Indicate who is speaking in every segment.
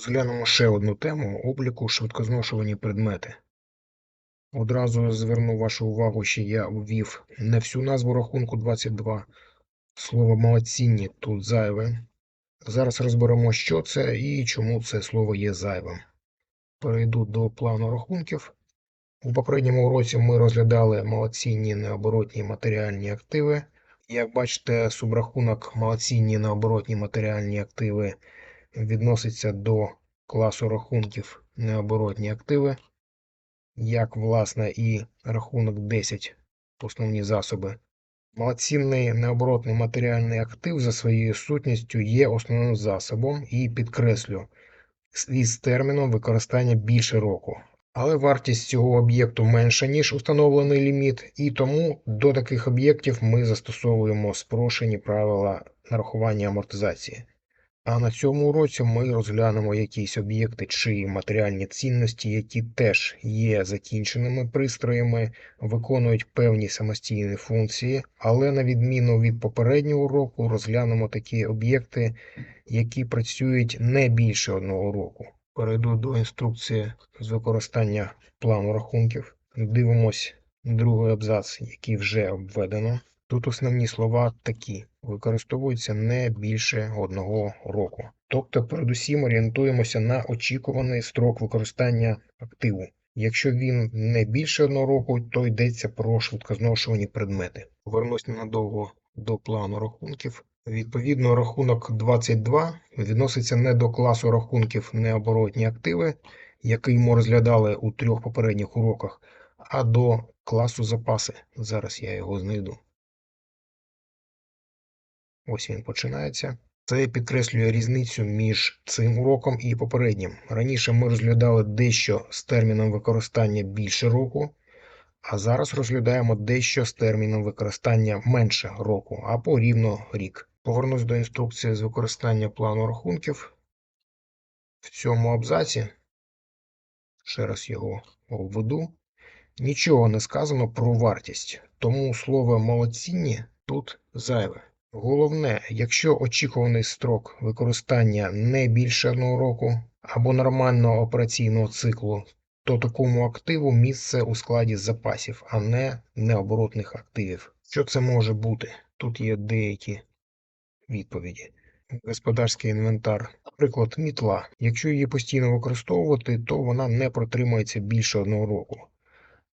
Speaker 1: Зглянемо ще одну тему обліку швидкозношувані предмети. Одразу зверну вашу увагу, що я ввів не всю назву рахунку 22. Слово малоцінні тут зайве. Зараз розберемо, що це і чому це слово є зайвим. Перейду до плану рахунків. У попередньому уроці ми розглядали малоцінні необоротні матеріальні активи. Як бачите, субрахунок малоцінні необоротні матеріальні активи відноситься до класу рахунків необоротні активи, як, власне, і рахунок 10 основні засоби. Малоцінний необоротний матеріальний актив за своєю сутністю є основним засобом і підкреслю із терміном використання більше року. Але вартість цього об'єкту менша, ніж установлений ліміт, і тому до таких об'єктів ми застосовуємо спрощені правила нарахування амортизації. А на цьому уроці ми розглянемо якісь об'єкти чи матеріальні цінності, які теж є закінченими пристроями, виконують певні самостійні функції, але на відміну від попереднього уроку розглянемо такі об'єкти, які працюють не більше одного року. Перейду до інструкції з використання плану рахунків. Дивимось другий абзац, який вже обведено. Тут основні слова такі: використовуються не більше одного року. Тобто, передусім орієнтуємося на очікуваний строк використання активу. Якщо він не більше одного року, то йдеться про швидкозношувані предмети. Повернусь ненадовго до плану рахунків. Відповідно, рахунок 22 відноситься не до класу рахунків необоротні активи, який ми розглядали у трьох попередніх уроках, а до класу запаси. Зараз я його знайду. Ось він починається. Це підкреслює різницю між цим уроком і попереднім. Раніше ми розглядали дещо з терміном використання більше року, а зараз розглядаємо дещо з терміном використання менше року або рівно рік. Повернусь до інструкції з використання плану рахунків. В цьому абзаці, ще раз його обведу, нічого не сказано про вартість, тому слово малоцінні тут зайве. Головне, якщо очікуваний строк використання не більше одного року або нормального операційного циклу, то такому активу місце у складі запасів, а не необоротних активів. Що це може бути? Тут є деякі відповіді. Господарський інвентар, наприклад, мітла. Якщо її постійно використовувати, то вона не протримається більше одного року.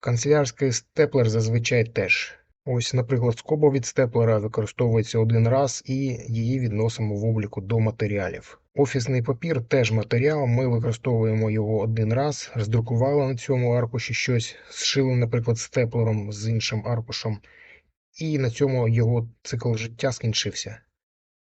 Speaker 1: Канцелярський степлер зазвичай теж. Ось, наприклад, скоба від степлера використовується один раз і її відносимо в обліку до матеріалів. Офісний папір теж матеріал, ми використовуємо його один раз, роздрукували на цьому аркуші щось, зшили, наприклад, степлером з іншим аркушем, і на цьому його цикл життя скінчився.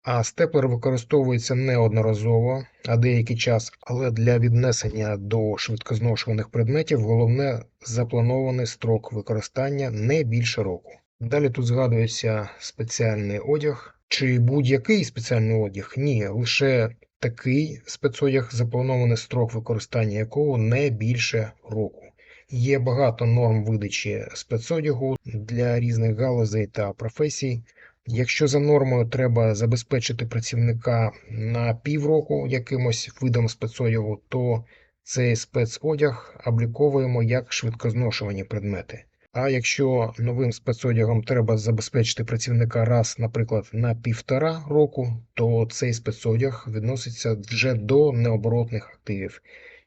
Speaker 1: А степлер використовується не одноразово, а деякий час, але для віднесення до швидкозношуваних предметів головне запланований строк використання не більше року. Далі тут згадується спеціальний одяг чи будь-який спеціальний одяг. Ні, лише такий спецодяг, запланований строк використання якого не більше року. Є багато норм видачі спецодягу для різних галузей та професій. Якщо за нормою треба забезпечити працівника на півроку якимось видом спецодягу, то цей спецодяг обліковуємо як швидкозношувані предмети. А якщо новим спецодягом треба забезпечити працівника раз, наприклад, на півтора року, то цей спецодяг відноситься вже до необоротних активів.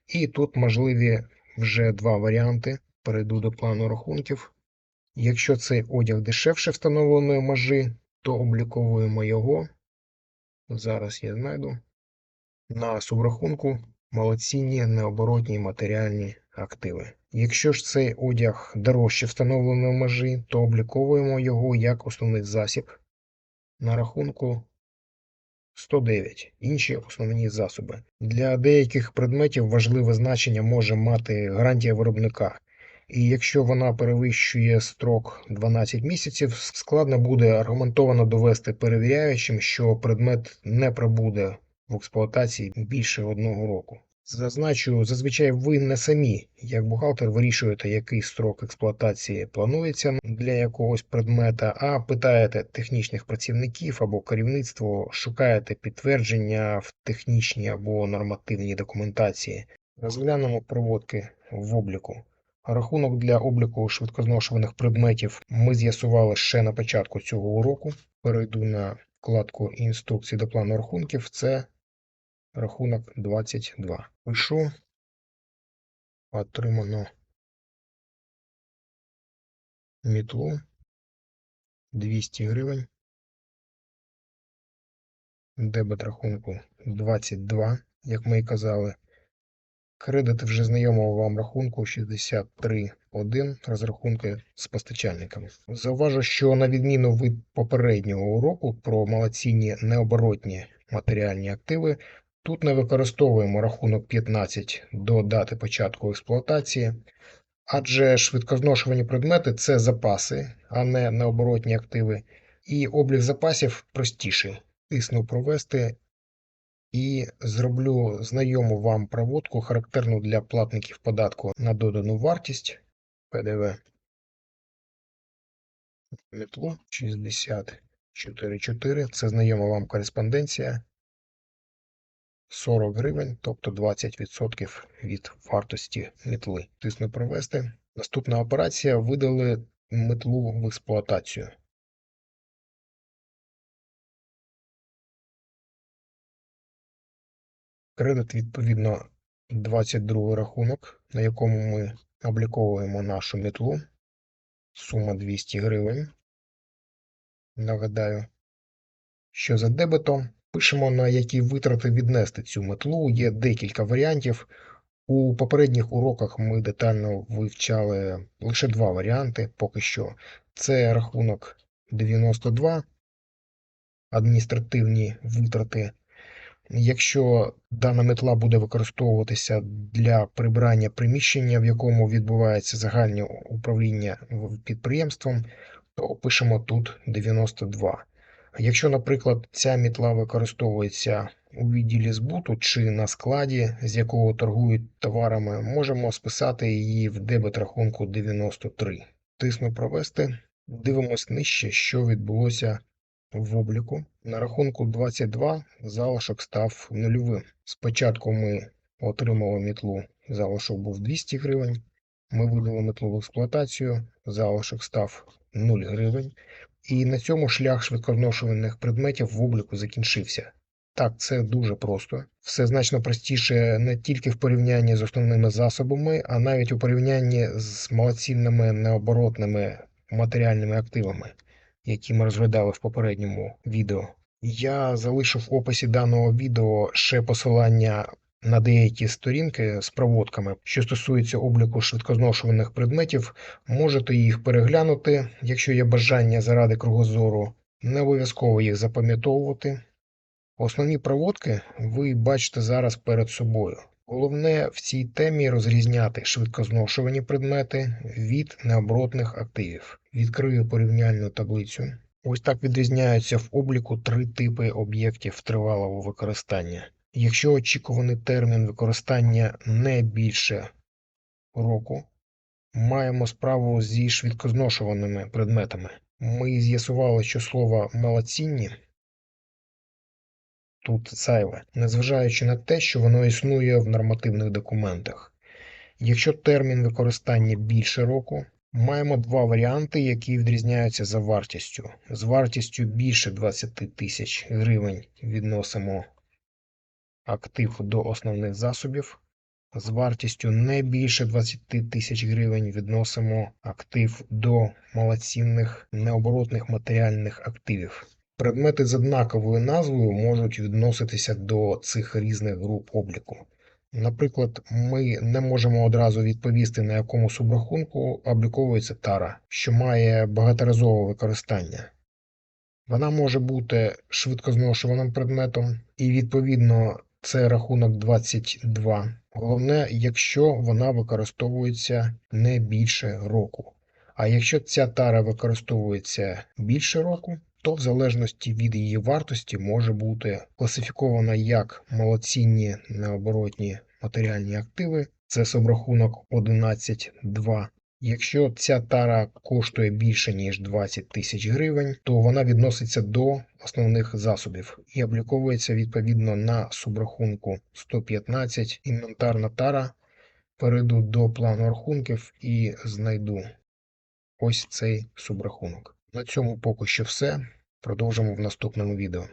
Speaker 1: І тут можливі вже два варіанти. Перейду до плану рахунків. Якщо цей одяг дешевше встановленої межі, то обліковуємо його. Зараз я знайду. На субрахунку малоцінні необоротні матеріальні активи. Якщо ж цей одяг дорожче встановленої межі, то обліковуємо його як основний засіб на рахунку 109. Інші основні засоби. Для деяких предметів важливе значення може мати гарантія виробника. І якщо вона перевищує строк 12 місяців, складно буде аргументовано довести перевіряючим, що предмет не пробуде в експлуатації більше одного року. Зазначу, зазвичай ви не самі, як бухгалтер, вирішуєте, який строк експлуатації планується для якогось предмета, а питаєте технічних працівників або керівництво, шукаєте підтвердження в технічній або нормативній документації. Розглянемо проводки в обліку. Рахунок для обліку швидкозношуваних предметів ми з'ясували ще на початку цього уроку. Перейду на вкладку інструкції до плану рахунків. Це рахунок 22. Пишу. Отримано мітлу 200 гривень. Дебет рахунку 22, як ми і казали. Кредит вже знайомого вам рахунку 63.1 розрахунки з постачальниками. Зауважу, що на відміну від попереднього уроку про малоцінні необоротні матеріальні активи, тут не використовуємо рахунок 15 до дати початку експлуатації, адже швидкозношувані предмети це запаси, а не необоротні активи, і облік запасів простіший. Тисну провести і зроблю знайому вам проводку, характерну для платників податку на додану вартість ПДВ. Метлу 64,4. Це знайома вам кореспонденція. 40 гривень, тобто 20% від вартості метли. Тисну провести. Наступна операція видали метлу в експлуатацію. Кредит, відповідно, 22 рахунок, на якому ми обліковуємо нашу метлу. Сума 200 гривень. Нагадаю, що за дебетом пишемо, на які витрати віднести цю метлу. Є декілька варіантів. У попередніх уроках ми детально вивчали лише два варіанти поки що. Це рахунок 92, адміністративні витрати. Якщо дана метла буде використовуватися для прибирання приміщення, в якому відбувається загальне управління підприємством, то пишемо тут 92. Якщо, наприклад, ця мітла використовується у відділі збуту чи на складі, з якого торгують товарами, можемо списати її в дебет рахунку 93. Тисну провести. Дивимось нижче, що відбулося в обліку. На рахунку 22 залишок став нульовим. Спочатку ми отримали мітлу, залишок був 200 гривень. Ми видали метлу в експлуатацію, залишок став 0 гривень. І на цьому шлях швидкозношуваних предметів в обліку закінчився. Так, це дуже просто. Все значно простіше не тільки в порівнянні з основними засобами, а навіть у порівнянні з малоцінними необоротними матеріальними активами які ми розглядали в попередньому відео. Я залишив в описі даного відео ще посилання на деякі сторінки з проводками, що стосуються обліку швидкозношуваних предметів. Можете їх переглянути, якщо є бажання заради кругозору, не обов'язково їх запам'ятовувати. Основні проводки ви бачите зараз перед собою. Головне в цій темі розрізняти швидкозношувані предмети від необоротних активів. Відкрию порівняльну таблицю. Ось так відрізняються в обліку три типи об'єктів тривалого використання. Якщо очікуваний термін використання не більше року, маємо справу зі швидкозношуваними предметами. Ми з'ясували, що слово малоцінні тут зайве, незважаючи на те, що воно існує в нормативних документах. Якщо термін використання більше року, маємо два варіанти, які відрізняються за вартістю. З вартістю більше 20 тисяч гривень відносимо актив до основних засобів. З вартістю не більше 20 тисяч гривень відносимо актив до малоцінних необоротних матеріальних активів. Предмети з однаковою назвою можуть відноситися до цих різних груп обліку. Наприклад, ми не можемо одразу відповісти, на якому субрахунку обліковується тара, що має багаторазове використання. Вона може бути швидкозношуваним предметом, і, відповідно, це рахунок 22. Головне, якщо вона використовується не більше року. А якщо ця тара використовується більше року, то в залежності від її вартості може бути класифікована як малоцінні необоротні матеріальні активи, це субрахунок 11.2. Якщо ця тара коштує більше ніж 20 тисяч гривень, то вона відноситься до основних засобів і обліковується відповідно на субрахунку 115 інвентарна тара. Перейду до плану рахунків і знайду ось цей субрахунок. На цьому поки що все. Продовжимо в наступному відео.